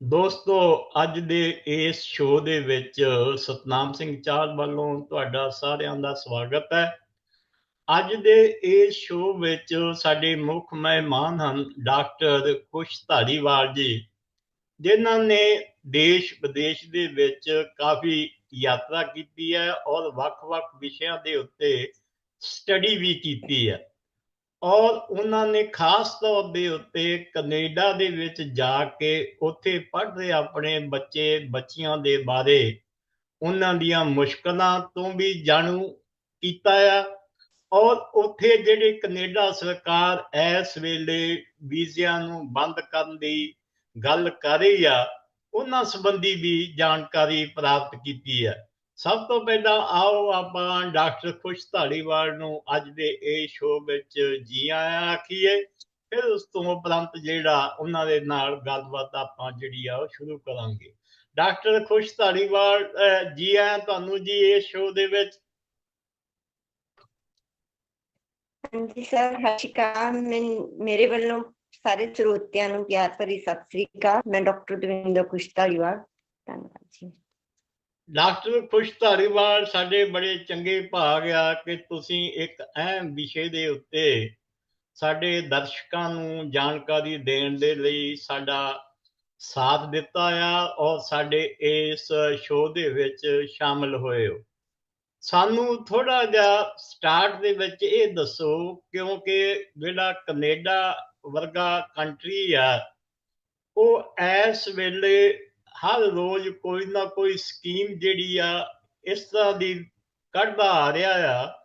ਦੋਸਤੋ, ਅੱਜ ਦੇ ਇਸ ਸ਼ੋਅ ਦੇ ਵਿੱਚ ਸਤਨਾਮ ਸਿੰਘ ਚਾਹਲ ਵੱਲੋਂ ਤੁਹਾਡਾ ਸਾਰਿਆਂ ਦਾ ਸਵਾਗਤ ਹੈ। ਅੱਜ ਦੇ ਇਸ ਸ਼ੋਅ ਵਿੱਚ ਸਾਡੇ ਮੁੱਖ ਮਹਿਮਾਨ ਹਨ ਡਾਕਟਰ ਖੁਸ਼ ਧਾਰੀਵਾਲ ਜੀ, ਜਿਨ੍ਹਾਂ ਨੇ ਦੇਸ਼ ਵਿਦੇਸ਼ ਦੇ ਵਿੱਚ ਕਾਫੀ ਯਾਤਰਾ ਕੀਤੀ ਹੈ ਔਰ ਵੱਖ-ਵੱਖ ਵਿਸ਼ਿਆਂ ਦੇ ਉੱਤੇ ਸਟੱਡੀ ਵੀ ਕੀਤੀ ਹੈ। ਔਰ ਉਹਨਾਂ ਨੇ ਖਾਸ ਤੌਰ ਦੇ ਉੱਤੇ ਕੈਨੇਡਾ ਦੇ ਵਿੱਚ ਜਾ ਕੇ ਉੱਥੇ ਪੜ੍ਹ ਰਹੇ ਆਪਣੇ ਬੱਚੇ, ਬੱਚੀਆਂ ਦੇ ਬਾਰੇ ਉਹਨਾਂ ਦੀਆਂ ਮੁਸ਼ਕਲਾਂ ਤੋਂ ਵੀ ਜਾਣੂ ਕੀਤਾ ਆ। ਔਰ ਉੱਥੇ ਜਿਹੜੇ ਕੈਨੇਡਾ ਸਰਕਾਰ ਇਸ ਵੇਲੇ ਵੀਜ਼ਿਆਂ ਨੂੰ ਬੰਦ ਕਰਨ ਦੀ ਗੱਲ ਕਰ ਰਹੀ ਆ, ਉਹਨਾਂ ਸੰਬੰਧੀ ਵੀ ਜਾਣਕਾਰੀ ਪ੍ਰਾਪਤ ਕੀਤੀ ਹੈ ਸਭ ਤੋਂ ਪਹਿਲਾਂ ਆਓ ਆਪਾਂ ਡਾਕਟਰ ਖੁਸ਼ ਧਾਲੀਵਾਲ ਨੂੰ ਅੱਜ ਦੇ ਇਹ ਸ਼ੋਅ ਵਿੱਚ ਜੀ ਆਇਆਂ ਆਖੀਏ। ਫਿਰ ਉਸ ਤੋਂ ਉਪਰੰਤ ਜਿਹੜਾ ਉਹਨਾਂ ਦੇ ਨਾਲ ਗੱਲਬਾਤ ਆਪਾਂ ਜਿਹੜੀ ਆ ਉਹ ਸ਼ੁਰੂ ਕਰਾਂਗੇ। ਡਾਕਟਰ ਖੁਸ਼ ਧਾਲੀਵਾਲ ਜੀ ਆਇਆਂ ਤੁਹਾਨੂੰ ਜੀ ਇਹ ਸ਼ੋਅ ਦੇ ਵਿੱਚ। ਹਾਂਜੀ ਸਰ, ਸਤਿ ਸ਼੍ਰੀ ਅਕਾਲ। ਮੇਰੇ ਵੱਲੋਂ ਸਾਰੇ ਸਰੋਤਿਆਂ ਨੂੰ ਪਿਆਰ ਭਰੀ ਸਤਿ ਸ਼੍ਰੀ ਅਕਾਲ। ਮੈਂ ਡਾਕਟਰ ਦਵਿੰਦਰ ਖੁਸ਼ ਧਾਲੀਵਾਲ। ਧੰਨਵਾਦ ਜੀ। ਡਾਕਟਰ ਖੁਸ਼ ਧਾਲੀਵਾਲ ਸਾਡੇ ਬੜੇ ਚੰਗੇ ਭਾਗ ਆ ਕਿ ਤੁਸੀਂ ਇੱਕ ਅਹਿਮ ਵਿਸ਼ੇ ਦੇ ਉੱਤੇ ਸਾਡੇ ਦਰਸ਼ਕਾਂ ਨੂੰ ਜਾਣਕਾਰੀ ਦੇਣ ਦੇ ਲਈ ਸਾਡਾ ਸਾਥ ਦਿੱਤਾ ਆ ਔਰ ਸਾਡੇ ਇਸ ਸ਼ੋਅ ਦੇ ਵਿੱਚ ਸ਼ਾਮਲ ਹੋਏ ਹੋ। ਸਾਨੂੰ ਥੋੜਾ ਜਿਹਾ ਸਟਾਰਟ ਦੇ ਵਿੱਚ ਇਹ ਦੱਸੋ, ਕਿਉਂਕਿ ਜਿਹੜਾ ਕੈਨੇਡਾ ਵਰਗਾ ਕੰਟਰੀ ਆ, ਉਹ ਇਸ ਵੇਲੇ ਹਰ ਰੋਜ਼ ਕੋਈ ਨਾ ਕੋਈ ਸਕੀਮ ਜਿਹੜੀ ਆ, ਇਸ ਤਰ੍ਹਾਂ ਦੀ ਕੱਢਦਾ ਆ ਰਿਹਾ ਆ,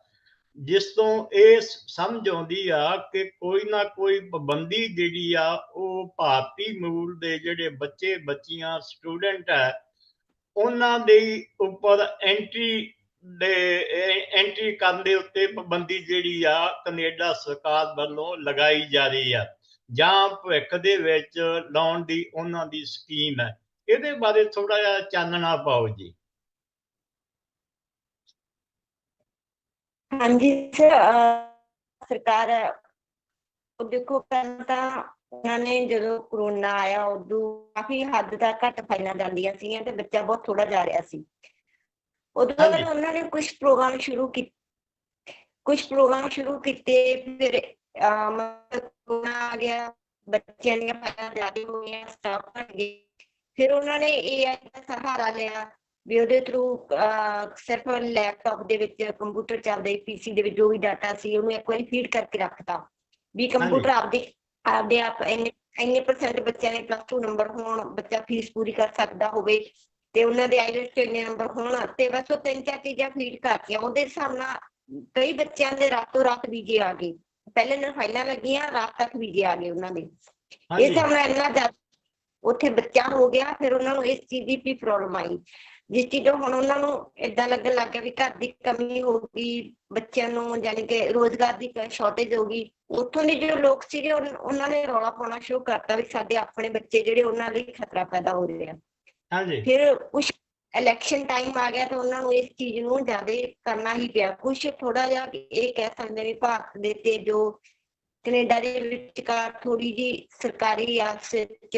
ਜਿਸ ਤੋਂ ਇਹ ਸਮਝ ਆਉਂਦੀ ਆ ਕਿ ਕੋਈ ਨਾ ਕੋਈ ਪਾਬੰਦੀ ਜਿਹੜੀ ਆ, ਉਹ ਭਾਰਤੀ ਮੂਲ ਦੇ ਜਿਹੜੇ ਬੱਚੇ, ਬੱਚੀਆਂ ਸਟੂਡੈਂਟ ਆ, ਉਹਨਾਂ ਦੇ ਉੱਪਰ ਐਂਟਰੀ ਦੇ ਐਂਟਰੀ ਕਰਨ ਦੇ ਉੱਤੇ ਪਾਬੰਦੀ ਜਿਹੜੀ ਆ, ਕੈਨੇਡਾ ਸਰਕਾਰ ਵੱਲੋਂ ਲਗਾਈ ਜਾ ਰਹੀ ਆ, ਜਾਂ ਭਵਿੱਖ ਦੇ ਵਿੱਚ ਲਾਉਣ ਦੀ ਉਹਨਾਂ ਦੀ ਸਕੀਮ ਹੈ ਇਹਦੇ ਬਾਰੇ ਥੋੜਾ ਜਿਹਾ ਚਾਨਣਾ ਪਾਓ ਜੀ। ਹਾਂਜੀ ਸਰ ਅਹ ਸਰਕਾਰ ਉਹ ਦੇਖੋ ਪਹਿਲਾਂ ਤਾਂ ਉਹਨਾਂ ਨੇ ਜਦੋਂ ਕਰੋਨਾ ਆਇਆ ਉਦੋਂ ਕਾਫੀ ਹੱਦ ਤੱਕ ਘੱਟ ਫਾਈਲਾਂ ਜਾਂਦੀਆਂ ਸੀਗੀਆਂ ਤੇ ਬੱਚਾ ਬਹੁਤ ਥੋੜਾ ਜਾ ਰਿਹਾ ਸੀ। ਉਦੋਂ ਹਾਂਜੀ। ਬਾਅਦ ਉਹਨਾਂ ਨੇ ਕੁਝ ਪ੍ਰੋਗਰਾਮ ਸ਼ੁਰੂ ਕੀਤੇ ਕੁਝ ਪ੍ਰੋਗਰਾਮ ਸ਼ੁਰੂ ਕੀਤੇ ਫਿਰ ਅਮ ਕਰੋਨਾ ਆ ਗਿਆ ਬੱਚਿਆਂ ਦੀਆਂ ਫਾਈਲਾਂ ਜ਼ਿਆਦਾ ਹੋ ਗਈਆਂ ਸਟਾਫ ਘਟ ਗਏ। ਫਿਰ ਉਹਨਾਂ ਨੇ AI ਦਾ ਸਹਾਰਾ ਲਿਆ ਵੀ ਉਹਦੇ ਥਰੂ ਸਿਰਫ ਲੈਪਟਾਪ ਦੇ ਵਿੱਚ ਕੰਪਿਊਟਰ ਚੱਲਦੇ ਪੀਸੀ ਦੇ ਵਿੱਚ ਜੋ ਵੀ ਡਾਟਾ ਸੀ ਉਹਨੂੰ ਇੱਕ ਵਾਰੀ ਫੀਡ ਕਰਕੇ ਰੱਖਤਾ ਵੀ ਕੰਪਿਊਟਰ ਆਪਦੇ ਆਪਦੇ ਆਪ ਇੰਨੇ ਇੰਨੇ ਪਰਸੈਂਟ ਬੱਚਿਆਂ ਦੇ ਪਲੱਸ 2 ਨੰਬਰ ਹੋਣ ਬੱਚਾ ਫੀਸ ਪੂਰੀ ਕਰ ਸਕਦਾ ਹੋਵੇ ਤੇ ਉਹਨਾਂ ਦੇ ਆਈਲੈਟਸ ਚ ਇੰਨੇ ਨੰਬਰ ਹੋਣ ਤੇ ਬਸ ਉਹ ਤਿੰਨ ਚਾਰ ਚੀਜ਼ਾਂ ਫੀਡ ਕਰਤੀਆਂ ਉਹਦੇ ਹਿਸਾਬ ਨਾਲ ਕਈ ਬੱਚਿਆਂ ਦੇ ਰਾਤੋਂ ਰਾਤ ਵੀਜ਼ੇ ਆ ਗਏ। ਪਹਿਲੇ ਨਾਲ ਫਾਈਲਾਂ ਲੱਗੀਆਂ ਰਾਤ ਤੱਕ ਵੀਜ਼ੇ ਆ ਗਏ ਉਹਨਾਂ ਦੇ। ਹਿਸਾਬ ਨਾਲ ਇੰਨਾ ਜ਼ਿਆਦਾ ਉੱਥੇ ਬੱਚਾ ਹੋ ਗਿਆ ਫਿਰ ਉਹਨਾਂ ਨੂੰ ਇਸ ਚੀਜ਼ ਦੀ ਵੀ ਪ੍ਰੋਬਲਮ ਆਈ। ਜਿਸ ਚੀਜ਼ ਤੋਂ ਹੁਣ ਉਹਨਾਂ ਨੂੰ ਇਦਾਂ ਲੱਗਣ ਲੱਗ ਗਿਆ ਵੀ ਘਰ ਦੀ ਕਮੀ ਹੋ ਗਈ ਬੱਚਿਆਂ ਨੂੰ ਯਾਨੀ ਕਿ ਰੋਜ਼ਗਾਰ ਦੀ ਸ਼ਾਰਟੇਜ ਹੋ ਗਈ। ਉੱਥੋਂ ਦੇ ਜਿਹੜੇ ਲੋਕ ਸੀਗੇ ਉਹਨਾਂ ਨੇ ਰੌਲਾ ਪਾਉਣਾ ਸ਼ੁਰੂ ਕਰਤਾ ਵੀ ਸਾਡੇ ਆਪਣੇ ਬੱਚੇ ਜਿਹੜੇ ਉਹਨਾਂ ਲਈ ਖਤਰਾ ਪੈਦਾ ਹੋ ਰਿਹਾ। ਹਾਂਜੀ। ਫਿਰ ਕੁਝ ਇਲੈਕਸ਼ਨ ਟਾਈਮ ਆ ਗਿਆ ਤਾਂ ਉਹਨਾਂ ਨੂੰ ਇਸ ਚੀਜ਼ ਨੂੰ ਜ਼ਿਆਦਾ ਕਰਨਾ ਹੀ ਪਿਆ। ਕੁਝ ਥੋੜਾ ਜਿਹਾ ਇਹ ਕਹਿ ਸਕਦੇ ਵੀ ਭਾਰਤ ਦੇ ਤੇ ਜੋ ਕੈਨੇਡਾ ਦੇ ਵਿਚਕਾਰ ਥੋੜੀ ਜੀ ਸਰਕਾਰੀ ਆਪਸ ਵਿੱਚ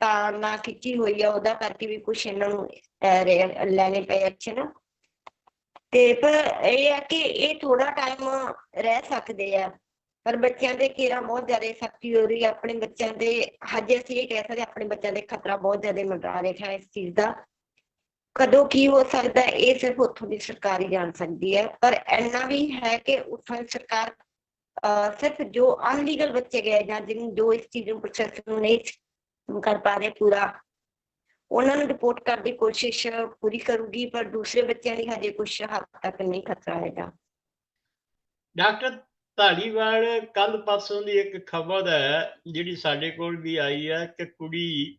ਤਾਂ ਨਾ ਖਿੱਚੀ ਹੋਈ ਆ, ਉਹਦਾ ਕਰਕੇ ਵੀ ਕੁਝ ਇਹਨਾਂ ਨੂੰ ਲੈਣੇ ਪਏ ਐਕਸ਼ਨ ਤੇ ਪਰ ਇਹ ਆ ਕਿ ਇਹ ਥੋੜਾ ਟਾਈਮ ਰਹਿ ਸਕਦੇ ਆ। ਪਰ ਬੱਚਿਆਂ ਦੇ ਘੇਰਾ ਬਹੁਤ ਜ਼ਿਆਦਾ ਸਖਤੀ ਹੋ ਰਹੀ ਆਪਣੇ ਬੱਚਿਆਂ ਦੇ ਹਜੇ ਅਸੀਂ ਇਹ ਕਹਿ ਸਕਦੇ ਆਪਣੇ ਬੱਚਿਆਂ ਦੇ ਖਤਰਾ ਬਹੁਤ ਜ਼ਿਆਦਾ ਮੰਡਰਾ ਰਿਹਾ ਇਸ ਚੀਜ਼ ਦਾ। ਕਦੋਂ ਕੀ ਹੋ ਸਕਦਾ, ਇਹ ਸਿਰਫ ਉੱਥੋਂ ਦੀ ਸਰਕਾਰ ਹੀ ਜਾਣ ਸਕਦੀ ਹੈ। ਪਰ ਇੰਨਾ ਵੀ ਹੈ ਕਿ ਉੱਥੋਂ ਦੀ ਸਰਕਾਰ ਸਿਰਫ ਜੋ ਅਨਲੀਗਲ ਬੱਚੇ ਗਏ ਜਾਂ ਜਿਨ ਜੋ ਇਸ ਚੀਜ਼ ਨੂੰ ਪ੍ਰੋਸੈਸ ਨੂੰ ਨਹੀਂ ਕਰ ਪਾ ਰਹੇ ਪੂਰਾ। ਉਹਨਾਂ ਨੂੰ ਰਿਪੋਰਟ ਕਰਨ ਦੀ ਕੋਸ਼ਿਸ਼ ਪੂਰੀ ਕਰੂਗੀ, ਪਰ ਦੂਸਰੇ ਬੱਚਿਆਂ ਲਈ ਹਜੇ ਕੁਝ ਹੱਦ ਤੱਕ ਨਹੀਂ ਖਤਰਾ ਹੈਗਾ। ਡਾਕਟਰ ਧਾਲੀਵਾਲ ਕੱਲ ਪਰਸੋਂ ਦੀ ਇੱਕ ਖਬਰ ਹੈ, ਜਿਹੜੀ ਸਾਡੇ ਕੋਲ ਵੀ ਆਈ ਹੈ ਕਿ ਕੁੜੀ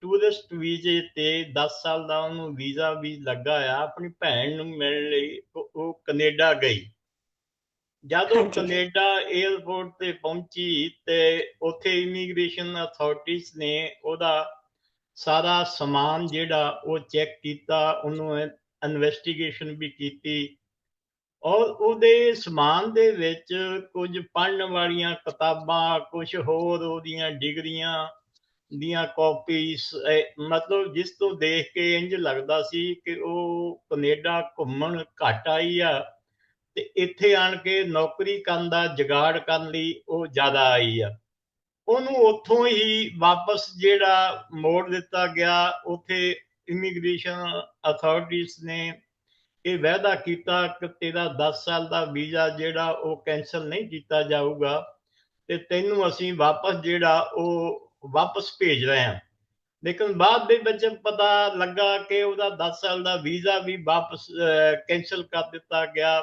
ਟੂਰਿਸਟ ਵੀਜ਼ੇ ਤੇ 10 ਸਾਲ ਦਾ ਉਹਨੂੰ ਵੀਜ਼ਾ ਵੀ ਲੱਗਾ ਆ। ਆਪਣੀ ਭੈਣ ਨੂੰ ਮਿਲਣ ਲਈ ਉਹ ਉਹ ਕੈਨੇਡਾ ਗਈ। ਜਦੋਂ ਹਾਂਜੀ। ਕੈਨੇਡਾ 에ਅਰਪੋਰਟ ਤੇ ਪਹੁੰਚੀ ਤੇ ਉੱਥੇ ਇਮੀਗ੍ਰੇਸ਼ਨ ਅਥਾਰਟੀਜ਼ ਨੇ ਉਹਦਾ ਸਾਰਾ ਸਮਾਨ ਜਿਹੜਾ ਉਹ ਚੈੱਕ ਕੀਤਾ ਉਹਨੂੰ ਇਨਵੈਸਟੀਗੇਸ਼ਨ ਵੀ ਕੀਤੀ ਔਰ ਉਹਦੇ ਸਮਾਨ ਦੇ ਵਿੱਚ ਕੁਝ ਪੜ੍ਹਨ ਵਾਲੀਆਂ ਕਿਤਾਬਾਂ ਕੁਝ ਹੋਰ ਉਹਦੀਆਂ ਡਿਗਰੀਆਂ ਦੀਆਂ ਕਾਪੀਸ ਮਤਲਬ ਜਿਸ ਤੋਂ ਦੇਖ ਕੇ ਇੰਜ ਲੱਗਦਾ ਸੀ ਕਿ ਉਹ ਕੈਨੇਡਾ ਘੁੰਮਣ ਘੱਟ ਆਈ ਆ ਤੇ ਇੱਥੇ ਆਣ ਕੇ ਨੌਕਰੀ ਕਰਨ ਦਾ ਜਗਾੜ ਕਰਨ ਲਈ ਉਹ ਜ਼ਿਆਦਾ ਆਈ ਆ। ਉਹਨੂੰ ਉੱਥੋਂ ਹੀ ਵਾਪਸ ਜਿਹੜਾ ਮੋੜ ਦਿੱਤਾ ਗਿਆ, ਉੱਥੇ ਇਮੀਗ੍ਰੇਸ਼ਨ ਅਥਾਰਟੀਜ਼ ਨੇ ਇਹ ਵਾਅਦਾ ਕੀਤਾ ਕਿ ਤੇਰਾ 10 ਸਾਲ ਦਾ ਵੀਜ਼ਾ ਜਿਹੜਾ ਉਹ ਕੈਨਸਲ ਨਹੀਂ ਕੀਤਾ ਜਾਊਗਾ ਤੇ ਤੈਨੂੰ ਅਸੀਂ ਵਾਪਸ ਜਿਹੜਾ ਉਹ ਵਾਪਸ ਭੇਜ ਰਹੇ ਹਾਂ। ਲੇਕਿਨ ਬਾਅਦ ਦੇ ਵਿੱਚ ਪਤਾ ਲੱਗਾ ਕਿ ਉਹਦਾ 10 ਸਾਲ ਦਾ ਵੀਜ਼ਾ ਵੀ ਵਾਪਸ ਕੈਨਸਲ ਕਰ ਦਿੱਤਾ ਗਿਆ।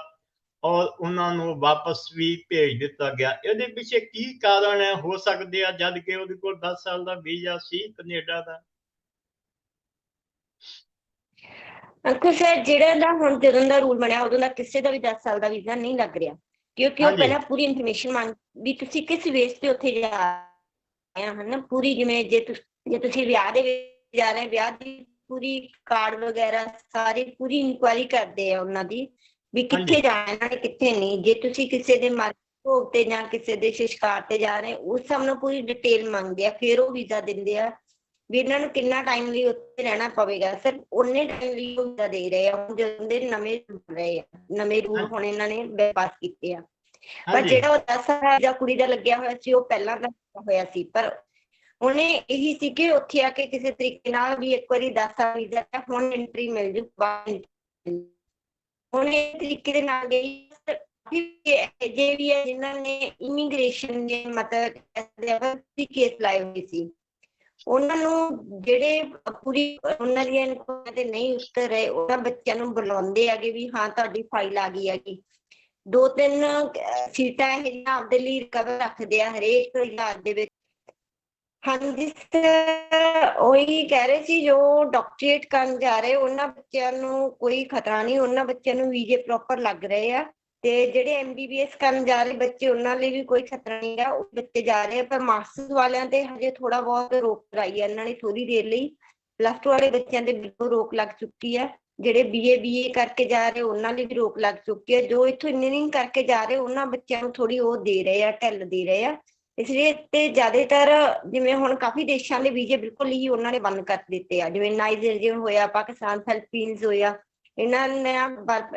ਔਰ ਉਹਨਾਂ ਨੂੰ ਵਾਪਸ ਵੀ ਭੇਜ ਦਿੱਤਾ ਗਿਆ। ਇਹਦੇ ਪਿੱਛੇ ਕੀ ਕਾਰਨ ਹੈ? ਹੋ ਸਕਦੇ ਆ ਜਦ ਕਿ ਉਹਦੇ ਕੋਲ 10 ਸਾਲ ਦਾ ਵੀਜ਼ਾ ਸੀ ਕੈਨੇਡਾ ਦਾ। ਅੰਕਲ ਸਰ ਜਿਹੜਾ ਦਾ ਹੁਣ ਜਦੋਂ ਦਾ ਰੂਲ ਬਣਿਆ ਉਦੋਂ ਦਾ ਕਿਸੇ ਦਾ ਵੀ 10 ਸਾਲ ਦਾ ਵੀਜ਼ਾ ਨਹੀਂ ਲੱਗ ਰਿਹਾ। ਕਿਉਂਕਿ ਉਹ। ਪਹਿਲਾਂ ਪੂਰੀ ਇਨਫੋਰਮੇਸ਼ਨ ਮੰਗ ਵੀ ਤੁਸੀਂ ਕਿਸ ਬੇਸ ਤੇ ਉੱਥੇ ਜਾ ਰਹੇ ਹੋ ਹਨਾ? ਪੂਰੀ ਜਿਵੇਂ ਜੇ ਤੁਸੀਂ ਜੇ ਤੁਸੀਂ ਵਿਆਹ ਦੇ ਵਿੱਚ ਜਾ ਰਹੇ ਵਿਆਹ ਦੀ ਪੂਰੀ ਕਾਰਡ ਵਗੈਰਾ ਸਾਰੀ ਪੂਰੀ ਇਨਕੁਆਇਰੀ ਕਰਦੇ ਆ ਉਹਨਾਂ ਦੀ। ਵੀ। ਕਿੱਥੇ ਜਾਣਾ ਨੇ ਕਿੱਥੇ ਨਹੀਂ। ਜੇ ਤੁਸੀਂ ਕਿਸੇ ਦੇ ਮਰ ਭੋਗ ਤੇ ਜਾਂ ਕਿਸੇ ਦੇ ਸ਼ਿਸ਼ਕਾਰ ਤੇ ਜਾ ਰਹੇ ਹੋ, ਉਸ ਸਭ ਨੂੰ ਪੂਰੀ ਡਿਟੇਲ ਮੰਗਦੇ ਆ ਫਿਰ ਉਹ ਵੀਜ਼ਾ ਦਿੰਦੇ ਆ। ਵੀ ਇਹਨਾਂ ਨੂੰ ਕਿੰਨਾ ਟਾਈਮ ਲਈ ਉੱਥੇ ਰਹਿਣਾ ਪਵੇਗਾ? ਸਰ ਉਹਨੇ ਟਾਈਮ ਲਈ ਉਹ ਵੀਜ਼ਾ ਦੇ ਰਹੇ ਆ। ਹੁਣ ਜਦੋਂ ਦੇ ਨਵੇਂ ਰੂਲ ਰਹੇ ਆ ਨਵੇਂ ਰੂਲ ਹੁਣ ਇਹਨਾਂ ਨੇ ਪਾਸ ਕੀਤੇ ਆ। ਪਰ ਜਿਹੜਾ ਉਹ 10 ਸਾਲ ਦਾ ਕੁੜੀ ਦਾ ਲੱਗਿਆ ਹੋਇਆ ਸੀ ਉਹ ਪਹਿਲਾਂ ਦਾ ਹੋਇਆ ਸੀ। ਪਰ ਉਹਨੇ ਇਹੀ ਸੀ ਕਿ ਉੱਥੇ ਆ ਕੇ ਕਿਸੇ ਤਰੀਕੇ ਨਾਲ ਵੀ ਇੱਕ ਵਾਰੀ 10 ਸਾਲ ਵੀਜ਼ਾ ਹੈ ਹੁਣ ਐਂਟਰੀ ਮਿਲ ਜੂ ਬਾਹਰ ਉਹਨੇ ਤਰੀਕੇ ਦੇ ਨਾਲ ਗਈ। ਜੇ ਵੀ ਹੈ ਜਿਨ੍ਹਾਂ ਨੇ ਇਮੀਗ੍ਰੇਸ਼ਨ ਦੇ ਮਤਲਬ ਕਹਿੰਦੇ ਕੇਸ ਲਾਏ ਹੋਏ ਸੀ। ਉਹਨਾਂ ਨੂੰ ਜਿਹੜੇ ਪੂਰੀ ਉਹਨਾਂ ਦੀਆਂ ਇਨਕੁਆਇਰੀ ਤੇ ਨਹੀਂ ਉੱਤਰ ਰਹੇ, ਉਹਨਾਂ ਬੱਚਿਆਂ ਨੂੰ ਬੁਲਾਉਂਦੇ ਹੈਗੇ ਵੀ ਹਾਂ ਤੁਹਾਡੀ ਫਾਈਲ ਆ ਗਈ ਹੈਗੀ। ਦੋ ਤਿੰਨ ਸੀਟਾਂ ਇਹ ਆਪਦੇ ਲਈ ਰਿਕਵਰ ਰੱਖਦੇ ਆ, ਹਰੇਕ ਇਲਾਜ ਦੇ ਵਿੱਚ। ਹਾਂਜੀ ਸਰ ਉਹੀ ਕਹਿ ਰਹੇ ਸੀ, ਜੋ ਡਾਕਟਰੇਟ ਕਰਨ ਜਾ ਰਹੇ, ਉਹਨਾਂ ਬੱਚਿਆਂ ਨੂੰ ਕੋਈ ਖਤਰਾ ਨਹੀਂ, ਉਹਨਾਂ ਬੱਚਿਆਂ ਨੂੰ ਵੀਜ਼ੇ ਪ੍ਰੋਪਰ ਲੱਗ ਰਹੇ ਆ ਤੇ ਜਿਹੜੇ ਐਮਬੀਬੀਐਸ ਕਰਨ ਜਾ ਰਹੇ ਬੱਚੇ, ਉਹਨਾਂ ਲਈ ਵੀ ਕੋਈ ਖਤਰਾ ਨਹੀਂ ਗਾ ਉਹ ਬੱਚੇ ਜਾ ਰਹੇ ਪਰ ਮਾਸਟਰਸ ਵਾਲਿਆਂ ਤੇ ਹਜੇ ਥੋੜਾ ਬਹੁਤ ਰੋਕ ਲਾਈ ਹੈ ਇਹਨਾਂ ਨੇ ਥੋੜੀ ਦੇਰ ਲਈ। ਪਲੱਸ 2 ਵਾਲੇ ਬੱਚਿਆਂ ਦੇ ਬਿਲਕੁਲ ਰੋਕ ਲੱਗ ਚੁੱਕੀ ਹੈ ਜਿਹੜੇ ਬੀਏ ਬੀਏ ਕਰਕੇ ਜਾ ਰਹੇ, ਉਹਨਾਂ ਲਈ ਵੀ ਰੋਕ ਲੱਗ ਚੁੱਕੀ ਹੈ ਜੋ ਇੱਥੋਂ ਇੰਜੀਨੀਅਰਿੰਗ ਕਰਕੇ ਜਾ ਰਹੇ, ਉਹਨਾਂ ਬੱਚਿਆਂ ਨੂੰ ਥੋੜੀ ਉਹ ਦੇ ਰਹੇ ਆ, ਢਿੱਲ ਦੇ ਰਹੇ ਆ। ਇਸ ਲਈ ਤੇ ਜ਼ਿਆਦਾਤਰ ਜਿਵੇਂ ਹੁਣ ਕਾਫੀ ਦੇਸ਼ਾਂ ਦੇ ਵੀਜ਼ੇ ਬਿਲਕੁਲ ਹੀ ਉਹਨਾਂ ਨੇ ਬੰਦ ਕਰ ਦਿੱਤੇ ਆ, ਜਿਵੇਂ ਨਾਈਜੀਰੀਆ ਹੋਇਆ, ਪਾਕਿਸਤਾਨ, ਫਿਲੀਪੀਨਸ ਹੋਇਆ, ਇਹਨਾਂ ਨੇ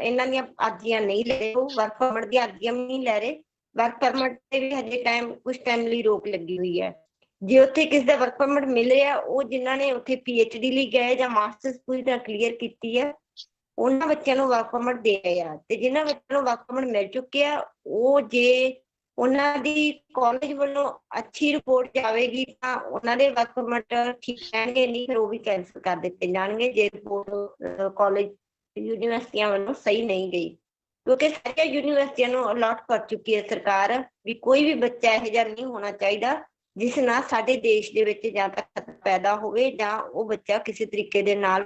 ਇਹਨਾਂ ਦੀਆਂ ਅਰਜ਼ੀਆਂ ਨਹੀਂ ਲੈ ਰਹੇ ਵਰਕ ਪਰਮਿਟ ਦੀਆਂ ਅਰਜ਼ੀਆਂ ਨਹੀਂ ਲੈ ਰਹੇ ਵਰਕ ਪਰਮਿਟ ਤੇ ਵੀ ਹਜੇ ਟਾਈਮ ਕੁਝ ਟਾਈਮ ਲਈ ਰੋਕ ਲੱਗੀ ਹੋਈ ਹੈ। ਜੇ ਉੱਥੇ ਕਿਸ ਦਾ ਵਰਕ ਪਰਮਿਟ ਮਿਲ ਰਿਹਾ, ਉਹ ਜਿਨ੍ਹਾਂ ਨੇ ਉੱਥੇ ਪੀਐਚਡੀ ਲਈ ਗਏ ਜਾਂ ਮਾਸਟਰਸ ਪੂਰੀ ਤਰ੍ਹਾਂ ਕਲੀਅਰ ਕੀਤੀ ਹੈ, ਉਹਨਾਂ ਬੱਚਿਆਂ ਨੂੰ ਵਰਕ ਪਰਮਿਟ ਦੇ ਰਹੇ ਤੇ ਜਿਨ੍ਹਾਂ ਬੱਚਿਆਂ ਨੂੰ ਵਰਕ ਪਰਮਿਟ ਮਿਲ ਚੁੱਕਿਆ, ਉਹ ਜੇ ਉਹਨਾਂ ਦੀ ਕਾਲਜ ਵੱਲੋਂ ਅੱਛੀ ਰਿਪੋਰਟ ਜਾਵੇਗੀ ਤਾਂ ਉਹਨਾਂ ਦੇ ਵਰਕ ਪਰਮਿਟ ਠੀਕ ਰਹਿਣਗੇ ਨਹੀਂ, ਫਿਰ ਉਹ ਵੀ ਕੈਂਸਲ ਕਰ ਦਿੱਤੇ ਜਾਣਗੇ ਜੇ ਰਿਪੋਰਟ ਕਾਲਜ ਯੂਨੀਵਰਸਿਟੀਆਂ ਵੱਲੋਂ ਸਹੀ ਨਹੀਂ ਗਈ। ਕਿਉਂਕਿ ਸਾਰੀਆਂ ਯੂਨੀਵਰਸਿਟੀਆਂ ਨੂੰ ਅਲਾਟ ਕਰ ਚੁੱਕੀ ਹੈ ਸਰਕਾਰ ਵੀ ਕੋਈ ਵੀ ਬੱਚਾ ਇਹ ਜਿਹਾ ਨਹੀਂ ਹੋਣਾ ਚਾਹੀਦਾ, ਜਿਸ ਨਾਲ ਸਾਡੇ ਦੇਸ਼ ਦੇ ਵਿੱਚ ਜਾਂ ਤਾਂ ਖਤਰਾ ਪੈਦਾ ਹੋਵੇ ਜਾਂ ਉਹ ਬੱਚਾ ਕਿਸੇ ਤਰੀਕੇ ਦੇ ਨਾਲ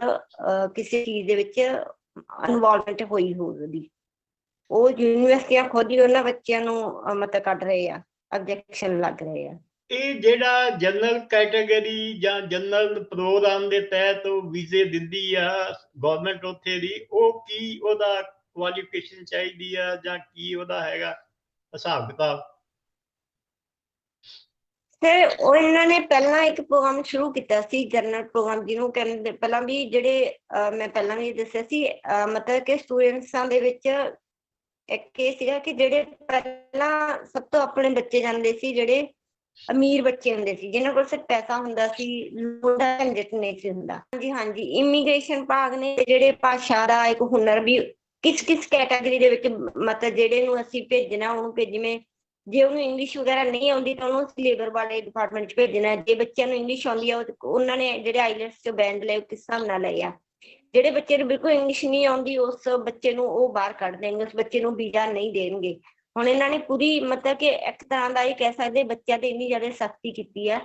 ਕਿਸੇ ਚੀਜ਼ ਦੇ ਵਿੱਚ ਇਨਵੋਲਵਮੈਂਟ ਹੋਈ ਹੋਵੇਗੀ ਉਹ ਯੂਨੀਵਰਸਿਟੀਆਂ ਖੁਦ ਹੀ ਉਹਨਾਂ ਬੱਚਿਆਂ ਨੂੰ ਮਤਲਬ ਕੱਢ ਰਹੇ ਆ ਆਬਜੈਕਸ਼ਨ ਲੱਗ ਰਹੇ ਆ। ਇਹ ਜਿਹੜਾ ਜਨਰਲ ਕੈਟਾਗਰੀ ਜਾਂ ਜਨਰਲ ਪ੍ਰੋਗਰਾਮ ਦੇ ਤਹਿਤ ਉਹ ਵੀਜ਼ੇ ਦਿੰਦੀ ਆ ਗਵਰਨਮੈਂਟ ਉੱਥੇ ਦੀ ਉਹ ਕੀ ਉਹਦਾ ਕੁਆਲੀਫਿਕੇਸ਼ਨ ਚਾਹੀਦੀ ਆ ਜਾਂ ਕੀ ਉਹਦਾ ਹੈਗਾ ਹਿਸਾਬ ਕਿਤਾਬ? ਤੇ ਉਹ ਇਹਨਾਂ ਨੇ ਪਹਿਲਾਂ ਇੱਕ ਪ੍ਰੋਗਰਾਮ ਸ਼ੁਰੂ ਕੀਤਾ ਸੀ ਜਨਰਲ ਪ੍ਰੋਗਰਾਮ ਜਿਹਨੂੰ ਕਹਿੰਦੇ ਪਹਿਲਾਂ ਵੀ ਜਿਹੜੇ ਮੈਂ ਪਹਿਲਾਂ ਵੀ ਦੱਸਿਆ ਸੀ ਮਤਲਬ ਕਿ ਸਟੂਡੈਂਟਸਾਂ ਦੇ ਵਿੱਚ ਇੱਕ ਇਹ ਸੀਗਾ ਕਿ ਜਿਹੜੇ ਪਹਿਲਾਂ ਸਭ ਤੋਂ ਆਪਣੇ ਬੱਚੇ ਜਾਂਦੇ ਸੀ, ਜਿਹੜੇ ਅਮੀਰ ਬੱਚੇ ਹੁੰਦੇ ਸੀ ਜਿਨ੍ਹਾਂ ਕੋਲ ਸਿਰਫ ਪੈਸਾ ਹੁੰਦਾ ਸੀ, ਲੋੜਾ ਝੰਜਟ ਨਹੀਂ ਸੀ ਹੁੰਦਾ। ਹਾਂਜੀ ਹਾਂਜੀ ਇਮੀਗ੍ਰੇਸ਼ਨ ਭਾਗ ਨੇ ਜਿਹੜੇ ਭਾਸ਼ਾ ਦਾ ਇੱਕ ਹੁਨਰ ਵੀ ਕਿਸ ਕਿਸ ਕੈਟਾਗਰੀ ਦੇ ਵਿੱਚ ਮਤਲਬ ਜਿਹੜੇ ਨੂੰ ਅਸੀਂ ਭੇਜਣਾ, ਉਹਨੂੰ ਭੇਜ ਜੇ ਉਹਨੂੰ ਇੰਗਲਿਸ਼ ਵਗੈਰਾ ਨਹੀਂ ਆਉਂਦੀ ਤਾਂ ਉਹਨੂੰ ਲੇਬਰ ਵਾਲੇ ਡਿਪਾਰਟਮੈਂਟ 'ਚ ਭੇਜਣਾ, ਜੇ ਬੱਚਿਆਂ ਨੂੰ ਇੰਗਲਿਸ਼ ਆਉਂਦੀ ਆ ਉਹਨਾਂ ਨੇ ਜਿਹੜੇ ਆਈਲੈਟਸ 'ਚ ਬੈਂਡ ਲਏ, ਉਹ ਕਿਸ ਹਿਸਾਬ ਨਾਲ ਲਏ ਆ? ਜਿਹੜੇ ਬੱਚੇ ਨੂੰ ਬਿਲਕੁਲ ਇੰਗਲਿਸ਼ ਨਹੀਂ ਆਉਂਦੀ, ਉਸ ਬੱਚੇ ਨੂੰ ਉਹ ਬਾਹਰ ਕੱਢ ਦੇਣਗੇ, ਉਸ ਬੱਚੇ ਨੂੰ ਵੀਜ਼ਾ ਨਹੀਂ ਦੇਣਗੇ। ਹੁਣ ਇਹਨਾਂ ਨੇ ਪੂਰੀ ਮਤਲਬ ਕਿ ਇੱਕ ਤਰ੍ਹਾਂ ਦਾ ਇਹ ਕਹਿ ਸਕਦੇ ਬੱਚਿਆਂ ਤੇ ਇੰਨੀ ਜ਼ਿਆਦਾ ਸਖਤੀ ਕੀਤੀ ਆ।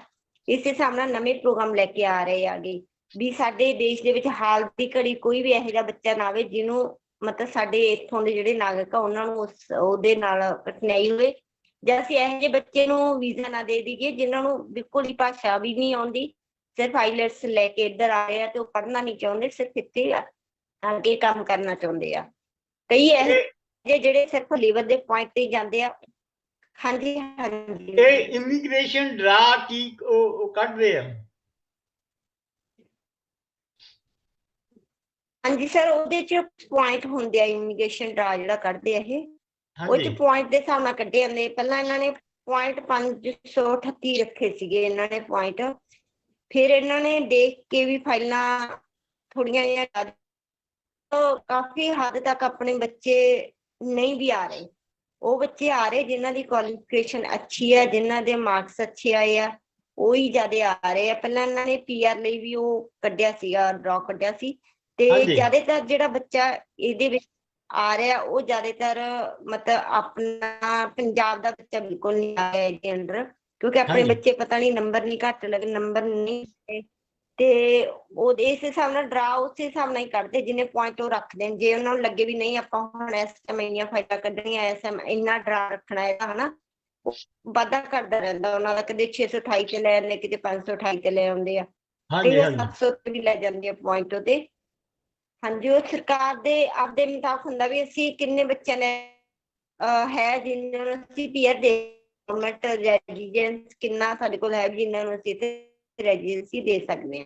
ਇਸ ਹਿਸਾਬ ਨਾਲ ਨਵੇਂ ਪ੍ਰੋਗਰਾਮ ਲੈ ਕੇ ਆ ਰਹੇ ਆਗੇ। ਵੀ ਸਾਡੇ ਦੇਸ਼ ਦੇ ਵਿੱਚ ਹਾਲ ਦੀ ਘੜੀ ਕੋਈ ਵੀ ਇਹੋ ਜਿਹਾ ਬੱਚਾ ਨਾ ਆਵੇ, ਜਿਹਨੂੰ ਮਤਲਬ ਸਾਡੇ ਇੱਥੋਂ ਦੇ ਜਿਹੜੇ ਨਾਗਰਿਕ ਆ, ਉਹਨਾਂ ਨੂੰ ਉਸ, ਉਹਦੇ ਨਾਲ ਕਠਿਨਾਈ ਹੋਵੇ। ਜਾਂ ਅਸੀਂ ਇਹੋ ਜਿਹੇ ਬੱਚੇ ਨੂੰ ਵੀਜ਼ਾ ਨਾ ਦੇ ਦਈਏ, ਜਿਨ੍ਹਾਂ ਨੂੰ ਬਿਲਕੁਲ ਹੀ ਭਾਸ਼ਾ ਵੀ ਨਹੀਂ ਆਉਂਦੀ। ਸਿਰਫ ਆਈਲੈਟਸ ਲੈ ਕੇ ਇੱਧਰ ਆਏ ਆ ਤੇ ਉਹ ਪੜ੍ਹਨਾ ਨਹੀਂ ਚਾਹੁੰਦੇ ਸਿਰਫ ਇੱਥੇ ਆ- ਅੱਗੇ ਕੰਮ ਕਰਨਾ ਚਾਹੁੰਦੇ ਆ। ਕਈ ਇਹੋ ਜਿਹੇ ਜਿਹੜੇ ਸਿਰਫ ਲੀਵਰ ਦੇ ਪੁਆਇੰਟ ਤੇ ਜਾਂਦੇ ਆ ਹਾਂਜੀ ਹਾਂਜੀ। ਇਹ ਇਮੀਗ੍ਰੇਸ਼ਨ ਡਰਾ ਕੀ ਉਹ ਕੱਢ ਰਹੇ ਆ? ਹਾਂਜੀ ਸਰ ਉਹਦੇ ਚ ਪੁਆਇੰਟ ਹੁੰਦੇ ਆ ਇਮੀਗ੍ਰੇਸ਼ਨ ਡਰਾ ਜਿਹੜਾ ਕੱਢਦੇ ਆ ਇਹ। ਉਹ ਚ ਪੁਆਇੰਟ ਦੇ ਹਿਸਾਬ ਨਾਲ ਕੱਢੇ ਜਾਂਦੇ ਪਹਿਲਾਂ ਇਹਨਾਂ ਨੇ ਪੁਆਇੰਟ 538 ਰੱਖੇ ਸੀਗੇ ਇਹਨਾਂ ਨੇ ਪੁਆਇੰਟ ਫਿਰ ਇਹਨਾਂ ਨੇ ਦੇਖ ਕੇ ਵੀ ਫਾਈਲਾਂ ਥੋੜੀਆਂ ਜਿਹੀਆਂ ਜ਼ਿਆਦਾ- ਉਹ ਕਾਫੀ ਹੱਦ ਤੱਕ ਆਪਣੇ ਬੱਚੇ ਨਹੀਂ ਵੀ ਆ ਰਹੇ। ਉਹ ਬੱਚੇ ਆ ਰਹੇ ਜਿਨ੍ਹਾਂ ਦੀ ਕੁਆਲੀਫਿਕੇਸ਼ਨ ਅੱਛੀ ਹੈ ਜਿਨ੍ਹਾਂ ਦੇ ਮਾਰਕਸ ਅੱਛੇ ਆਏ ਆ ਉਹ ਹੀ ਜ਼ਿਆਦਾ ਆ ਰਹੇ ਆ। ਪਹਿਲਾਂ ਇਹਨਾਂ ਨੇ ਪੀਆਰ ਲਈ ਵੀ ਉਹ ਕੱਢਿਆ ਸੀਗਾ ਡਰਾ ਕੱਢਿਆ ਸੀ। ਤੇ। ਜ਼ਿਆਦਾਤਰ ਜਿਹੜਾ ਬੱਚਾ ਇਹਦੇ ਵਿੱਚ ਆ ਰਿਹਾ ਉਹ ਜ਼ਿਆਦਾਤਰ ਮਤਲਬ ਆਪਣਾ ਪੰਜਾਬ ਦਾ ਬੱਚਾ ਬਿਲਕੁਲ ਨਹੀਂ ਆ ਰਿਹਾ ਇਹਦੇ ਅੰਦਰ। ਕਿਉਂਕਿ ਆਪਣੇ ਹਾਂਜੀ। ਬੱਚੇ ਪਤਾ ਨਹੀਂ ਨੰਬਰ ਨਹੀਂ ਘੱਟ ਲੱਗੇ ਨੰਬਰ ਨਹੀਂ ਆਏ। ਤੇ ਉਹ ਇਸ ਹਿਸਾਬ ਨਾਲ ਡਰਾ ਉਸੇ ਹਿਸਾਬ ਨਾਲ ਹੀ ਕੱਢਦੇ ਜਿੰਨੇ ਪੁਆਇੰਟ ਉਹ ਰੱਖਦੇ ਨੇ। ਜੇ ਉਹਨਾਂ ਨੂੰ ਲੱਗੇ ਵੀ ਨਹੀਂ ਆਪਾਂ ਹੁਣ ਇਸ ਟਾਈਮ ਇੰਨੀਆਂ ਫਾਈਲਾਂ ਕੱਢਣੀਆਂ ਇਸ ਟਾਈਮ ਇੰਨਾ ਡਰਾ ਰੱਖਣਾ ਹੈਗਾ ਹਨਾ। ਉਹ ਵਾਧਾ ਕਰਦਾ ਰਹਿੰਦਾ ਉਹਨਾਂ ਦਾ। ਕਦੇ 628 ਤੇ ਲੈ ਆਉਂਦੇ ਕਿਤੇ 528 ਤੇ ਲੈ ਆਉਂਦੇ ਆ। ਹਾਂਜੀ ਕਈ ਹਾਂਜੀ। 700 ਤੇ ਵੀ ਲੈ ਜਾਂਦੇ ਆ ਪੁਆਇੰਟ ਉਹਤੇ ਹਾਂਜੀ ਉਹ ਸਰਕਾਰ ਦੇ ਆਪਦੇ ਮੁਤਾਬਕ ਹੁੰਦਾ ਵੀ ਅਸੀਂ ਕਿੰਨੇ ਬੱਚਿਆਂ ਨੇ ਅਹ ਹੈ ਜਿਨ੍ਹਾਂ ਨੂੰ ਅਸੀਂ ਦੇ ਗਵਰਨਮੈਂਟ ਰੈਜ਼ੀਡੈਂਸ ਕਿੰਨਾ ਸਾਡੇ ਕੋਲ ਹੈ ਵੀ ਜਿਨ੍ਹਾਂ ਨੂੰ ਅਸੀਂ ਤੇ ਰੈਜ਼ੀਡੈਂਸੀ ਦੇ ਸਕਦੇ ਹਾਂ।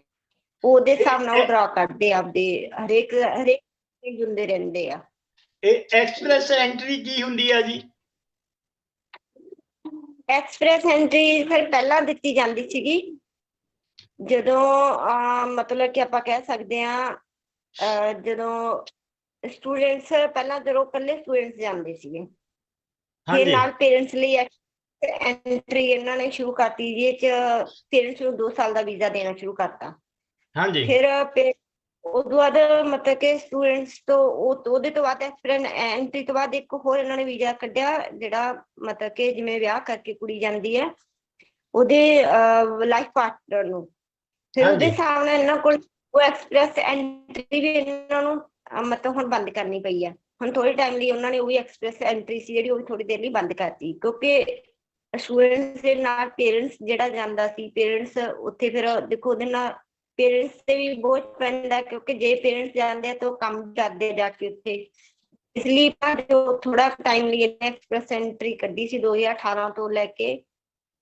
ਉਹਦੇ ਹਿਸਾਬ ਨਾਲ ਉਹ ਡਰਾ ਕਰਦੇ ਆਪਦੇ ਹਰੇਕ ਹਰੇਕ ਚੀਜ਼ ਹੁੰਦੇ ਰਹਿੰਦੇ ਆ। ਇਹ ਐਕਸਪ੍ਰੈਸ ਐਂਟਰੀ ਕੀ ਹੁੰਦੀ ਆ ਜੀ? ਐਕਸਪ੍ਰੈਸ ਐਂਟਰੀ ਫਿਰ ਪਹਿਲਾਂ ਦਿੱਤੀ ਜਾਂਦੀ ਸੀਗੀ। ਜਦੋਂ ਮਤਲਬ ਕਿ ਆਪਾਂ ਕਹਿ ਸਕਦੇ ਆ ਜਦੋਂ ਸਟੂਡੈਂਟਸ ਪਹਿਲਾਂ ਜਦੋਂ ਇਕੱਲੇ ਸਟੂਡੈਂਟਸ ਜਾਂਦੇ ਸੀਗੇ। ਫਿਰ ਨਾਲ ਪੇਰੈਂਟਸ ਲਈ ਐਂਟਰੀ ਇਹਨਾਂ ਨੇ ਸ਼ੁਰੂ ਕਰਤੀ ਜਿਹਦੇ ਚ ਪੇਰੈਂਟਸ ਨੂੰ 2 ਸਾਲ ਦਾ ਵੀਜ਼ਾ ਦੇਣਾ ਸ਼ੁਰੂ ਕਰਤਾ। ਹਾਂਜੀ। ਫਿਰ ਫਿਰ ਉਦੋਂ ਬਾਅਦ ਮਤਲਬ ਕਿ ਸਟੂਡੈਂਟਸ ਤੋਂ ਉਹ ਉਹਦੇ ਤੋਂ ਬਾਅਦ ਐਕਸਪੀਰੀਅੰਸ ਐਂਟਰੀ ਤੋਂ ਬਾਅਦ ਇੱਕ ਹੋਰ ਇਹਨਾਂ ਨੇ ਵੀਜ਼ਾ ਕੱਢਿਆ ਜਿਹੜਾ ਮਤਲਬ ਕਿ ਜਿਵੇਂ ਵਿਆਹ ਕਰਕੇ ਕੁੜੀ ਜਾਂਦੀ ਹੈ ਉਹਦੇ ਲਾਈਫ ਪਾਰਟਨਰ ਨੂੰ। ਫਿਰ ਉਹਦੇ ਨਾਲ ਇਹਨਾਂ ਕੋਲ ਉਹ ਐਕਸਪ੍ਰੈਸ ਐਂਟਰੀ ਵੀ ਇਹਨਾਂ ਨੂੰ ਮਤਲਬ ਹੁਣ ਬੰਦ ਕਰਨੀ ਪਈ ਹੈ। ਹੁਣ ਥੋੜੇ ਟਾਈਮ ਲਈ ਉਹਨਾਂ ਨੇ ਉਹ ਵੀ ਐਕਸਪ੍ਰੈਸ ਐਂਟਰੀ ਸੀ ਜਿਹੜੀ ਉਹ ਵੀ ਥੋੜੀ ਦੇਰ ਲਈ ਬੰਦ ਕਰਤੀ ਕਿਉਂਕਿ ਸਟੂਡੈਂਟਸ ਦੇ ਨਾਲ ਪੇਰੈਂਟਸ ਜਿਹੜਾ ਜਾਂਦਾ ਸੀ ਪੇਰੈਂਟਸ ਉੱਥੇ ਫਿਰ ਦੇਖੋ ਉਹਦੇ ਨਾਲ ਪੇਰੈਂਟਸ ਤੇ ਵੀ ਬਹੁਤ ਪੈਂਦਾ ਕਿਉਂਕਿ ਜੇ ਪੇਰੈਂਟਸ ਜਾਂਦੇ ਆ ਤਾਂ ਕੰਮ ਕਰਦੇ ਜਾ ਕੇ ਉੱਥੇ। ਇਸ ਲਈ ਪਰ ਜੋ ਥੋੜਾ ਟਾਈਮ ਲਈ ਐਕਸਪ੍ਰੈਸ ਐਂਟਰੀ ਕੱਢੀ ਸੀ 2018 ਤੋਂ ਲੈ ਕੇ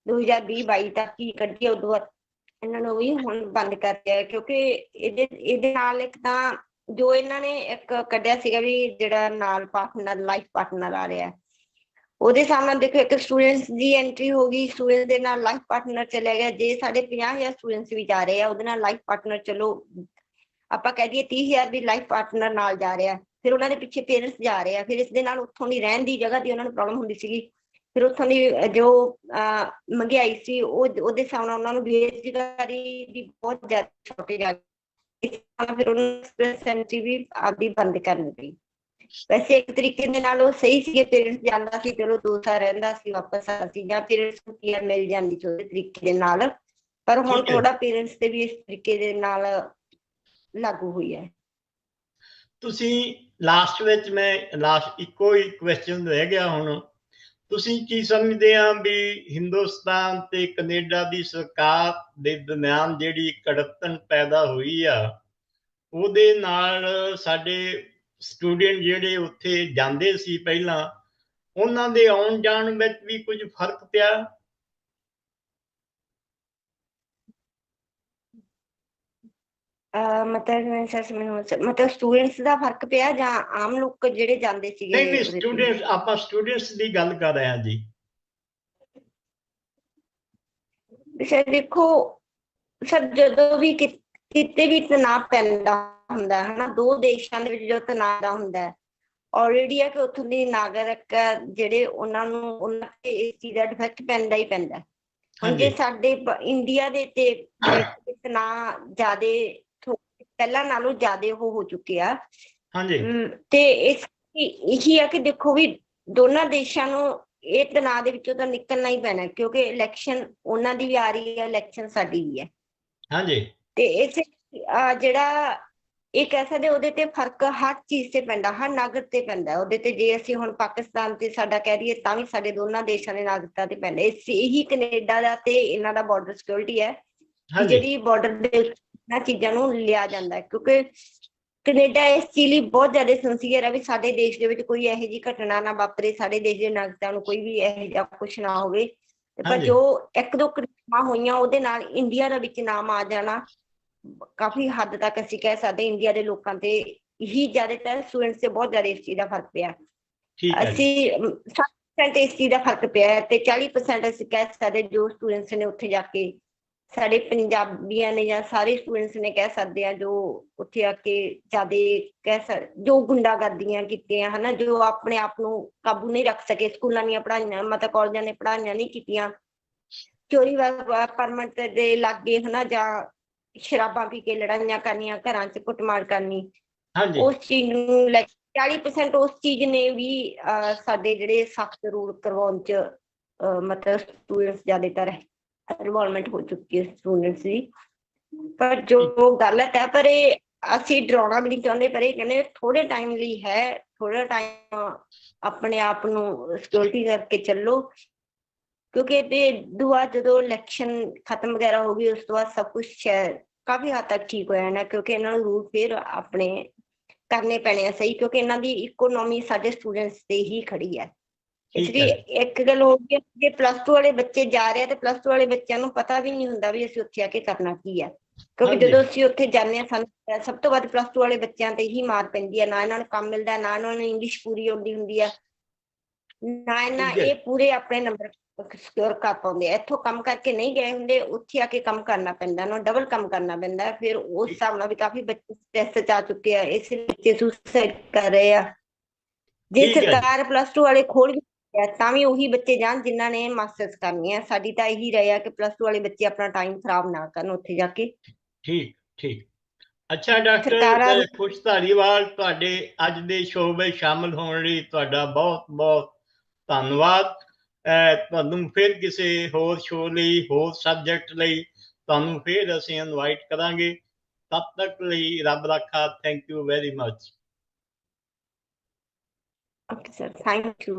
2020 22 ਤੱਕ ਹੀ ਕੱਢੀ ਆ, ਉਦੋਂ ਬਾਅਦ ਇਹਨਾਂ ਨੂੰ ਵੀ ਹੁਣ ਬੰਦ ਕਰ ਦਿਆ ਕਿਉਂਕਿ ਇਹਦੇ ਇਹਦੇ ਨਾਲ ਇੱਕ ਤਾਂ ਜੋ ਇਹਨਾਂ ਨੇ ਇੱਕ ਕੱਢਿਆ ਸੀਗਾ ਵੀ ਜਿਹੜਾ ਨਾਲ ਪਾਰਟਨਰ ਲਾਈਫ ਪਾਰਟਨਰ ਆ ਰਿਹਾ। ਉਹਦੇ ਸਾਹਮਣੇ ਦੇਖੋ ਇੱਕ ਸਟੂਡੈਂਟਸ ਦੀ ਐਂਟਰੀ ਹੋ ਗਈ। ਸਟੂਡੈਂਟ ਦੇ ਨਾਲ ਲਾਈਫ ਪਾਰਟਨਰ ਚਲੇ ਗਿਆ ਜੇ ਸਾਡੇ 50000 ਸਟੂਡੈਂਟਸ ਵੀ ਜਾ ਰਹੇ ਆ ਉਹਦੇ ਨਾਲ ਲਾਈਫ ਪਾਰਟਨਰ ਚਲੋ ਆਪਾਂ ਕਹਿ ਦਈਏ 30000 ਵੀ ਲਾਈਫ ਪਾਰਟਨਰ ਨਾਲ ਜਾ ਰਿਹਾ। ਫਿਰ ਉਹਨਾਂ ਦੇ ਪਿੱਛੇ ਪੇਰੈਂਟਸ ਜਾ ਰਹੇ ਆ। ਫਿਰ ਇਸ ਦੇ ਨਾਲ ਉੱਥੋਂ ਦੀ ਰਹਿਣ ਦੀ ਜਗ੍ਹਾ ਦੀ ਉਹਨਾਂ ਨੂੰ ਪ੍ਰੋਬਲਮ ਹੁੰਦੀ ਸੀਗੀ। ਫਿਰ ਉੱਥੋਂ ਦੀ ਜੋ ਅਹ, ਮਹਿੰਗਾਈ ਸੀ ਉਹ ਉਹਦੇ ਸਾਹਮਣੇ ਉਹਨਾਂ ਨੂੰ ਬੇਰੁਜ਼ਗਾਰੀ ਦੀ ਬਹੁਤ ਜ਼ਿਆਦਾ ਸ਼ੌਰਟੇਜ ਆ ਗਈ। ਇਸ ਤਰ੍ਹਾਂ ਫਿਰ ਉਹਨਾਂ ਸੈਂਟਰੀ ਵੀ ਆਪਦੀ ਬੰਦ ਕਰਨੀ ਪਈ ਵੈਸੇ ਇੱਕ ਤਰੀਕੇ ਦੇ ਨਾਲ ਉਹ ਸਹੀ ਸੀਗੇ ਪੇਰੈਂਟਸ ਜਾਂਦਾ ਸੀ ਚਲੋ ਦੋ ਸਾਲ ਰਹਿੰਦਾ ਸੀ ਵਾਪਸ ਆ ਸੀ ਜਾਂ ਪੇਰੈਂਟਸ ਨੂੰ ਮਿਲ ਜਾਂਦੀ ਸੀ ਉਹਦੇ ਤਰੀਕੇ ਦੇ ਨਾਲ। ਪਰ ਹੁਣ। ਥੋੜਾ ਪੇਰੈਂਟਸ ਤੇ ਵੀ ਇਸ ਤਰੀਕੇ ਦੇ ਨਾਲ ਲਾਗੂ ਹੋਈ ਹੈ। ਤੁਸੀਂ ਲਾਸਟ ਵਿੱਚ ਮੈਂ ਲਾਸਟ ਇੱਕੋ ਹੀ ਕੁਐਸਚਨ ਰਹਿ ਗਿਆ ਹੁਣ। ਤੁਸੀਂ ਕੀ ਸਮਝਦੇ ਆ ਵੀ ਹਿੰਦੁਸਤਾਨ ਤੇ ਕੈਨੇਡਾ ਦੀ ਸਰਕਾਰ ਦੇ ਦਰਮਿਆਨ ਜਿਹੜੀ ਕੜਤਨ ਪੈਦਾ ਹੋਈ ਆ ਉਹਦੇ ਨਾਲ ਸਾਡੇ ਸਟੂਡੈਂਟ ਜਿਹੜੇ ਉੱਥੇ ਜਾਂਦੇ ਸੀ ਪਹਿਲਾਂ ਉਹਨਾਂ ਦੇ ਆਉਣ ਜਾਣ ਵਿੱਚ ਵੀ ਕੁਝ ਫ਼ਰਕ ਪਿਆ ਮਤਲਬ ਮੈਨੂੰ ਸਟੂਡੈਂਟਸ ਦਾ ਫ਼ਰਕ ਪਿਆ ਜਾਂ ਆਮ ਲੋਕ ਜਿਹੜੇ ਜਾਂਦੇ ਸੀਗੇ ਨਹੀਂ ਨਹੀਂ ਉਹਦੇ ਤੇ? ਸਟੂਡੈਂਟਸ ਆਪਾਂ ਸਟੂਡੈਂਟਸ ਦੀ ਗੱਲ ਕਰ ਰਹੇ ਹਾਂ ਜੀ ਸਰ ਦੇਖੋ ਸਰ ਜਦੋਂ ਵੀ ਕਿਤੇ ਵੀ ਤਣਾਅ ਪੈਂਦਾ ਹੁੰਦਾ ਹੈ ਹਨਾ ਦੋ ਦੇਸ਼ਾਂ ਦੇ ਵਿੱਚ ਜੋ ਤਣਾਅ ਦਾ ਹੁੰਦਾ ਹੈ ਆਲਰੇਡੀ ਹੈ ਕਿ ਉੱਥੋਂ ਦੀ ਨਾਗਰਿਕ ਜਿਹੜੇ ਉਹਨਾਂ ਨੂੰ ਉਹਨਾਂ ਤੇ ਇਸ ਚੀਜ਼ ਦਾ ਡਿਫੈਕਟ ਪੈਂਦਾ ਹੀ ਪੈਂਦਾ। ਹੁਣ ਜੇ ਸਾਡੇ ਇੰਡੀਆ ਦੇ ਤੇ ਤਣਾਅ ਜ਼ਿਆਦੇ ਪਹਿਲਾਂ ਨਾਲੋਂ ਜ਼ਿਆਦੇ ਉਹ ਹੋ ਚੁੱਕੇ ਆ। ਹਾਂਜੀ। ਤੇ ਇਸ ਇਹੀ ਆ ਕਿ ਦੇਖੋ ਵੀ ਦੋਨਾਂ ਦੇਸ਼ਾਂ ਨੂੰ ਇਹ ਤਣਾਅ ਦੇ ਵਿੱਚੋਂ ਤਾਂ ਨਿਕਲਣਾ ਹੀ ਪੈਣਾ ਕਿਉਂਕਿ ਇਲੈਕਸ਼ਨ ਉਹਨਾਂ ਦੀ ਵੀ ਆ ਰਹੀ ਹੈ ਇਲੈਕਸ਼ਨ ਸਾਡੀ ਵੀ ਹੈ। ਹਾਂਜੀ। ਤੇ ਅਹ ਜਿਹੜਾ ਇਹ ਕਹਿ ਸਕਦੇ ਉਹਦੇ ਤੇ ਫ਼ਰਕ ਹਰ ਚੀਜ਼ ਤੇ ਪੈਂਦਾ ਹਰ ਨਾਗਰਿਕ ਤੇ ਪੈਂਦਾ। ਉਹਦੇ ਤੇ ਜੇ ਅਸੀਂ ਹੁਣ ਪਾਕਿਸਤਾਨ ਤੇ ਸਾਡਾ ਕਹਿ ਦਈਏ ਤਾਂ ਵੀ ਸਾਡੇ ਦੋਨਾਂ ਦੇਸ਼ਾਂ ਦੇ ਨਾਗਰਿਕਤਾ ਤੇ ਪੈਂਦਾ ਇਸ ਇਹੀ ਕੈਨੇਡਾ ਦਾ ਤੇ ਇਹਨਾਂ ਦਾ ਬਾਰਡਰ ਸਿਕਿਉਰਿਟੀ ਹੈ ਜਿਹੜੀ ਬਾਰਡਰ ਦੇ ਇਹਨਾਂ ਚੀਜ਼ਾਂ ਨੂੰ ਲਿਆ ਜਾਂਦਾ ਕਿਉਂਕਿ ਕੈਨੇਡਾ ਇਸ ਚੀਜ਼ ਲਈ ਬਹੁਤ ਜ਼ਿਆਦਾ ਸਿੰਸੀਅਰ ਹੈ ਵੀ ਸਾਡੇ ਦੇਸ਼ ਦੇ ਵਿੱਚ ਕੋਈ ਇਹੋ ਜਿਹੀ ਘਟਨਾ ਨਾ ਵਾਪਰੇ ਸਾਡੇ ਦੇਸ਼ ਦੇ ਨਾਗਰਿਕਾਂ ਨੂੰ ਕੋਈ ਵੀ ਇਹੋ ਜਿਹਾ ਕੁਝ ਨਾ ਹੋਵੇ ਤੇ ਪਰ। ਜੋ ਇੱਕ ਦੋ ਘਟਨਾਵਾਂ ਹੋਈਆਂ ਉਹਦੇ ਨਾਲ ਇੰਡੀਆ ਦਾ ਵਿੱਚ ਨਾਮ ਆ ਜਾਣਾ ਕਾਫੀ ਹੱਦ ਤੱਕ ਅਸੀਂ ਕਹਿ ਸਕਦੇ ਇੰਡੀਆ ਦੇ ਲੋਕਾਂ ਤੇ ਹੀ ਜ਼ਿਆਦਾਤਰ ਸਟੂਡੈਂਟਸ ਤੇ ਬਹੁਤ ਜ਼ਿਆਦਾ ਇਸ ਚੀਜ਼ ਦਾ ਫ਼ਰਕ ਪਿਆ। ਠੀਕ ਹੈ ਅਸੀਂ ਅਮ, 60% ਇਸ ਚੀਜ਼ ਦਾ ਫ਼ਰਕ ਪਿਆ ਹੈ ਤੇ 40% ਅਸੀਂ ਕਹਿ ਸਕਦੇ ਜੋ ਸਟੂਡੈਂਟਸ ਨੇ ਉੱਥੇ ਜਾ ਕੇ ਸਾਡੇ ਪੰਜਾਬੀਆਂ ਨੇ ਜਾਂ ਸਾਰੇ ਸਟੂਡੈਂਟਸ ਨੇ ਕਹਿ ਸਕਦੇ ਆ ਜੋ ਉੱਥੇ ਆ ਕੇ ਜਿਆਦੇ ਕਹਿ ਸਕ ਜੋ ਗੁੰਡਾਗਰਦੀਆਂ ਕੀਤੀਆਂ ਹਨਾ ਜੋ ਆਪਣੇ ਆਪ ਨੂੰ ਕਾਬੂ ਨਹੀਂ ਰੱਖ ਸਕੇ ਸਕੂਲਾਂ ਦੀਆਂ ਪੜ੍ਹਾਈਆਂ ਮਤਲਬ ਕਾਲਜਾਂ ਨੇ ਪੜ੍ਹਾਈਆਂ ਨਹੀਂ ਕੀਤੀਆਂ। ਚੋਰੀ ਪਰਮਿਟ ਦੇ ਲਾਗੇ ਹਨਾ ਜਾਂ ਸ਼ਰਾਬਾਂ ਪੀ ਕੇ ਲੜਾਈਆਂ ਕਰਨੀਆਂ ਘਰਾਂ 'ਚ ਕੁੱਟਮਾਰ ਕਰਨੀ। ਹਾਂਜੀ। ਉਸ ਚੀਜ਼ ਨੂੰ ਲੈ 40% ਉਸ ਚੀਜ਼ ਨੇ ਵੀ ਸਾਡੇ ਜਿਹੜੇ ਸਖਤ ਰੂਲ ਕਰਵਾਉਣ ਚ ਮਤਲਬ ਸਟੂਡੈਂਟਸ ਜ਼ਿਆਦਾਤਰ ਇਨਵੋਲਵਮੈਂਟ ਹੋ ਚੁੱਕੀ ਹੈ ਸਟੂਡੈਂਟਸ ਦੀ। ਪਰ ਜੋ ਗਲਤ ਹੈ ਪਰ ਇਹ ਅਸੀਂ ਡਰਾਉਣਾ ਵੀ ਨਹੀਂ ਚਾਹੁੰਦੇ ਪਰ ਇਹ ਕਹਿੰਦੇ ਥੋੜੇ ਟਾਈਮ ਲਈ ਹੈ ਥੋੜਾ ਟਾਈਮ ਆਪਣੇ ਆਪ ਨੂੰ ਸਿਕਿਉਰਿਟੀ ਕਰਕੇ ਚੱਲੋ। ਕਿਉਂਕਿ ਤੇ ਦੁਆ ਜਦੋਂ ਇਲੈਕਸ਼ਨ ਖਤਮ ਵਗੈਰਾ ਹੋ ਗਈ ਉਸ ਤੋਂ ਬਾਅਦ ਸਭ ਕੁਝ ਕਾਫੀ ਹੱਦ ਤੱਕ ਠੀਕ ਹੋ ਜਾਣਾ ਕਿਉਂਕਿ ਇਹਨਾਂ ਨੂੰ ਰੂਲ ਫਿਰ ਆਪਣੇ ਕਰਨੇ ਪੈਣੇ ਆ ਸਹੀ ਕਿਉਂਕਿ ਇਹਨਾਂ ਦੀ ਇਕਨੋਮੀ ਸਾਡੇ ਸਟੂਡੈਂਟਸ ਤੇ ਹੀ ਖੜੀ ਹੈ ਇਸ ਲਈ। ਇੱਕ ਗੱਲ ਹੋ ਗਈ ਕਿ ਪਲੱਸ 2 ਵਾਲੇ ਬੱਚੇ ਜਾ ਰਹੇ ਆ ਤੇ ਪਲੱਸ 2 ਵਾਲੇ ਬੱਚਿਆਂ ਨੂੰ ਪਤਾ ਵੀ ਨਹੀਂ ਹੁੰਦਾ ਵੀ ਅਸੀਂ ਉੱਥੇ ਆ ਕੇ ਕਰਨਾ ਕੀ ਹੈ ਕਿਉਂਕਿ। ਜਦੋਂ ਅਸੀਂ ਉੱਥੇ ਜਾਂਦੇ ਹਾਂ ਸਾਨੂੰ ਸਭ ਤੋਂ ਵੱਧ ਪਲੱਸ 2 ਵਾਲੇ ਬੱਚਿਆਂ ਤੇ ਹੀ ਮਾਰ ਪੈਂਦੀ ਹੈ ਨਾ ਇਹਨਾਂ ਨੂੰ ਕੰਮ ਮਿਲਦਾ ਨਾ ਇਹਨਾਂ ਨੂੰ ਇੰਗਲਿਸ਼ ਪੂਰੀ ਆਉਂਦੀ ਹੁੰਦੀ ਹੈ ਨਾ ਇਹਨਾਂ। ਇਹ ਪੂਰੇ ਆਪਣੇ ਨੰਬਰ ਕਰ ਪਾਉਂਦੇ ਆ। ਇੱਥੋਂ ਕੰਮ ਕਰਕੇ ਨਹੀਂ ਗਏ ਹੁੰਦੇ ਉੱਥੇ ਆ ਕੇ ਕੰਮ ਕਰਨਾ ਪੈਂਦਾ ਨੂੰ ਡਬਲ ਕੰਮ ਕਰਨਾ ਪੈਂਦਾ। ਫਿਰ ਉਸ ਹਿਸਾਬ ਨਾਲ ਵੀ ਕਾਫੀ ਬੱਚੇ ਸਟ੍ਰੈਸ ਚ ਆ ਚੁੱਕੇ ਆ ਇਸ ਲਈ ਬੱਚੇ ਸੁਸਾਈਡ ਕਰ ਰਹੇ ਆ ਜੇ। ਸਰਕਾਰ ਪਲੱਸ 2 ਵਾਲੇ ਖੋਲ ਵੀ ਤਾਂ ਵੀ ਉਹੀ ਬੱਚੇ ਜਾਣ ਜਿਨ੍ਹਾਂ ਨੇ ਮਾਸਟਰਸ ਕਰਨੀ ਹੈ ਸਾਡੀ ਤਾਂ ਇਹੀ ਰਹੇ ਆ ਕਿ ਪਲੱਸ 2 ਵਾਲੇ ਬੱਚੇ ਆਪਣਾ ਟਾਈਮ ਖਰਾਬ ਨਾ ਕਰਨ ਉੱਥੇ ਜਾ ਕੇ ਠੀਕ ਠੀਕ ਅੱਛਾ ਡਾਕਟਰ ਖੁਸ਼ ਧਾਰੀਵਾਲ ਤੁਹਾਡੇ ਅੱਜ ਦੇ ਸ਼ੋਅ ਵਿੱਚ ਸ਼ਾਮਲ ਹੋਣ ਲਈ ਤੁਹਾਡਾ ਬਹੁਤ ਬਹੁਤ ਧੰਨਵਾਦ ਤੁਹਾਨੂੰ ਫਿਰ ਕਿਸੇ ਹੋਰ ਸ਼ੋਅ ਲਈ, ਹੋਰ ਸਬਜੈਕਟ ਲਈ ਤੁਹਾਨੂੰ ਫਿਰ ਅਸੀਂ ਇਨਵਾਈਟ ਕਰਾਂਗੇ। ਤਦ ਤੱਕ ਲਈ ਰੱਬ ਰਾਖਾ thank you very much okay sir thank you